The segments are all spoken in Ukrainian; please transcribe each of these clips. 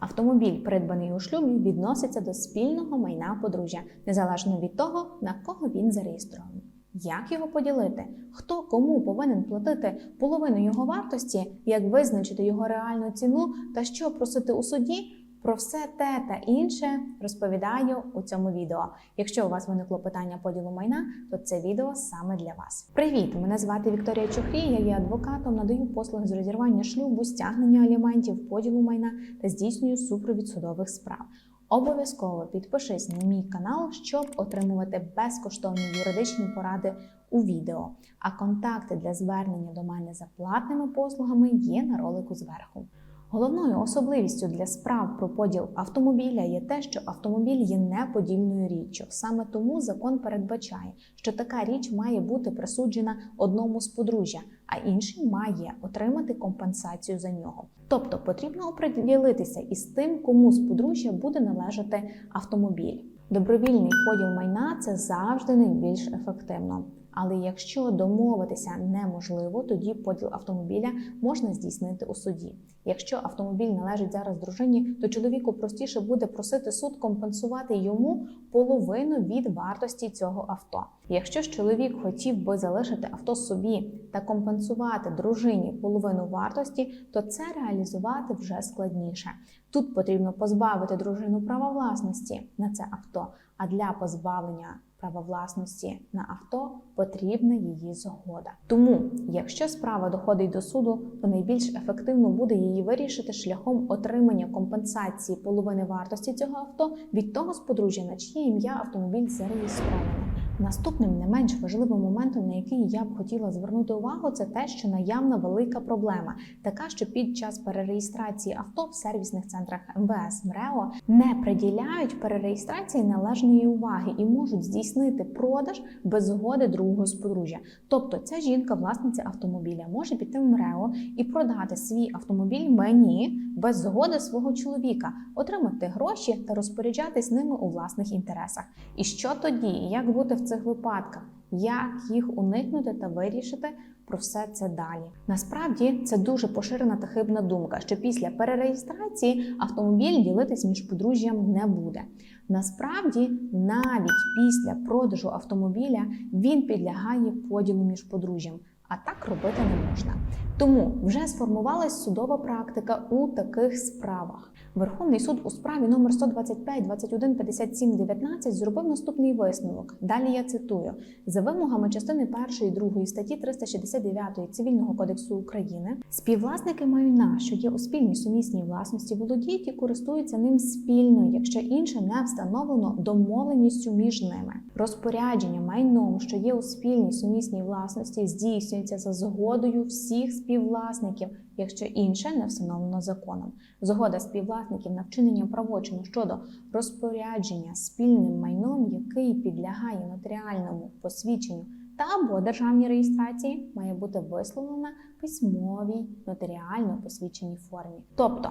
Автомобіль, придбаний у шлюбі, відноситься до спільного майна подружжя, незалежно від того, на кого він зареєстрований. Як його поділити? Хто кому повинен платити половину його вартості, як визначити його реальну ціну та що просити у суді? Про все те та інше розповідаю у цьому відео. Якщо у вас виникло питання поділу майна, то це відео саме для вас. Привіт! Мене звати Вікторія Чухрій. Я є адвокатом, надаю послуги з розірвання шлюбу, стягнення аліментів, поділу майна та здійснюю супровід судових справ. Обов'язково підпишись на мій канал, щоб отримувати безкоштовні юридичні поради у відео. А контакти для звернення до мене за платними послугами є на ролику зверху. Головною особливістю для справ про поділ автомобіля є те, що автомобіль є неподільною річчю. Саме тому закон передбачає, що така річ має бути присуджена одному з подружжя, а інший має отримати компенсацію за нього. Тобто потрібно оприділитися із тим, кому з подружжя буде належати автомобіль. Добровільний поділ майна це завжди найбільш ефективно. Але якщо домовитися неможливо, тоді поділ автомобіля можна здійснити у суді. Якщо автомобіль належить зараз дружині, то чоловіку простіше буде просити суд компенсувати йому половину від вартості цього авто. Якщо ж чоловік хотів би залишити авто собі та компенсувати дружині половину вартості, то це реалізувати вже складніше. Тут потрібно позбавити дружину права власності на це авто, а для позбавлення права власності на авто потрібна її згода. Тому, якщо справа доходить до суду, то найбільш ефективно буде її вирішити шляхом отримання компенсації половини вартості цього авто від того з подружжя, на чиє ім'я автомобіль зареєстрований. Наступним не менш важливим моментом, на який я б хотіла звернути увагу, це те, що наявна велика проблема, така, що під час перереєстрації авто в сервісних центрах МВС МРЕО не приділяють перереєстрації належної уваги і можуть здійснити продаж без згоди другого з подружжя. Тобто ця жінка, власниця автомобіля, може піти в МРЕО і продати свій автомобіль мені без згоди свого чоловіка, отримати гроші та розпоряджатись ними у власних інтересах. І що тоді? Як бути в цих випадках? Як їх уникнути та вирішити про все це далі? Насправді це дуже поширена та хибна думка, що після перереєстрації автомобіль ділитись між подружжям не буде. Насправді, навіть після продажу автомобіля він підлягає поділу між подружжям. А так робити не можна. Тому вже сформувалась судова практика у таких справах. Верховний суд у справі номер 125 21 57 19 зробив наступний висновок. Далі я цитую: за вимогами частини 1 і 2 статті 369 Цивільного кодексу України, співвласники майна, що є у спільній сумісній власності, володіють і користуються ним спільно, якщо інше не встановлено домовленістю між ними. Розпорядження майном, що є у спільній сумісній власності, здійснюється за згодою всіх співвласників, якщо інше не встановлено законом. Згода співвласників на вчинення правочину щодо розпорядження спільним майном, який підлягає нотаріальному посвідченню та або державній реєстрації, має бути висловлена письмовій нотаріально посвідченій формі. Тобто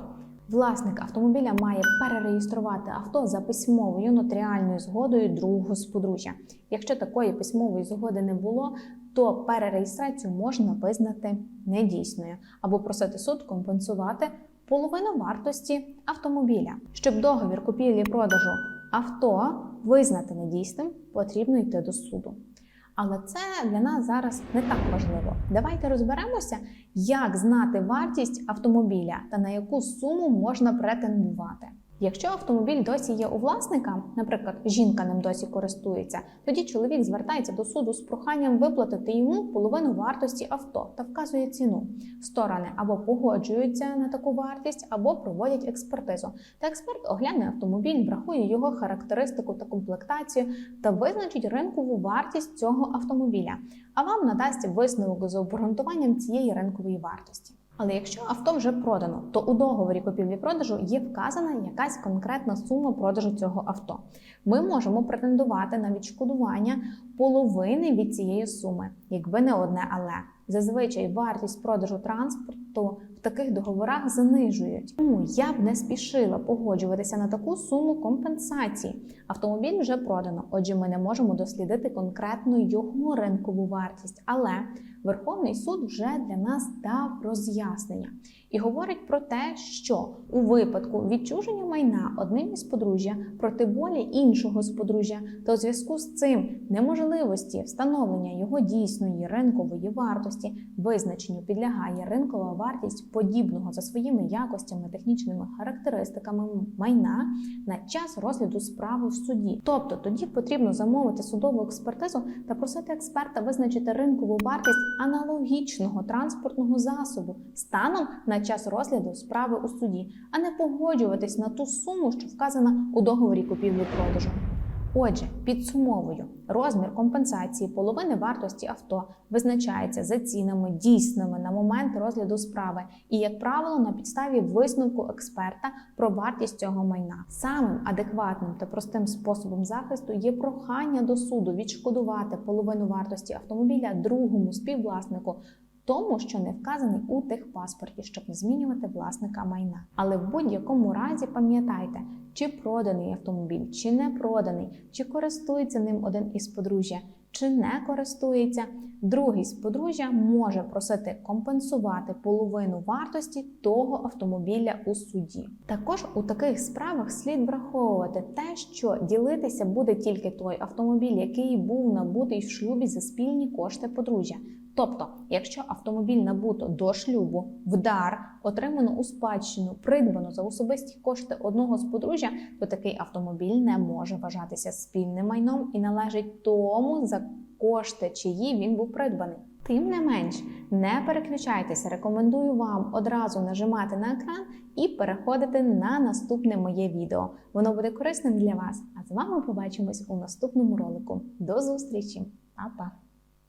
Власник автомобіля має перереєструвати авто за письмовою нотаріальною згодою другого з подружжя. Якщо такої письмової згоди не було, то перереєстрацію можна визнати недійсною або просити суд компенсувати половину вартості автомобіля. Щоб договір купівлі-продажу авто визнати недійсним, потрібно йти до суду. Але це для нас зараз не так важливо. Давайте розберемося, як знати вартість автомобіля та на яку суму можна претендувати. Якщо автомобіль досі є у власника, наприклад, жінка ним досі користується, тоді чоловік звертається до суду з проханням виплатити йому половину вартості авто та вказує ціну. Сторони або погоджуються на таку вартість, або проводять експертизу. Та експерт огляне автомобіль, врахує його характеристику та комплектацію та визначить ринкову вартість цього автомобіля. А вам надасть висновок з обґрунтуванням цієї ринкової вартості. Але якщо авто вже продано, то у договорі купівлі-продажу є вказана якась конкретна сума продажу цього авто. Ми можемо претендувати на відшкодування половини від цієї суми, якби не одне але. Зазвичай вартість продажу транспорту таких договорах занижують. Тому я б не спішила погоджуватися на таку суму компенсації. Автомобіль вже продано, отже, ми не можемо дослідити конкретно його ринкову вартість, але Верховний суд вже для нас дав роз'яснення і говорить про те, що у випадку відчуження майна одним із подружжя проти волі іншого з то у зв'язку з цим неможливості встановлення його дійсної ринкової вартості визначенню підлягає ринкова вартість подібного за своїми якостями, технічними характеристиками майна на час розгляду справи в суді. Тобто тоді потрібно замовити судову експертизу та просити експерта визначити ринкову вартість аналогічного транспортного засобу станом на час розгляду справи у суді, а не погоджуватись на ту суму, що вказана у договорі купівлі-продажу. Отже, підсумовую, розмір компенсації половини вартості авто визначається за цінами дійсними на момент розгляду справи і, як правило, на підставі висновку експерта про вартість цього майна. Самим адекватним та простим способом захисту є прохання до суду відшкодувати половину вартості автомобіля другому співвласнику. Тому, що не вказаний у техпаспорті, щоб не змінювати власника майна. Але в будь-якому разі пам'ятайте, чи проданий автомобіль, чи не проданий, чи користується ним один із подружжя, чи не користується. Другий з подружжя може просити компенсувати половину вартості того автомобіля у суді. Також у таких справах слід враховувати те, що ділитися буде тільки той автомобіль, який був набутий в шлюбі за спільні кошти подружжя. Тобто, якщо автомобіль набуто до шлюбу, в дар, отримано у спадщину, придбано за особисті кошти одного з подружжя, то такий автомобіль не може вважатися спільним майном і належить тому, за кошти, чиї він був придбаний. Тим не менш, не переключайтеся, рекомендую вам одразу нажимати на екран і переходити на наступне моє відео. Воно буде корисним для вас. А з вами побачимось у наступному ролику. До зустрічі, Па-па!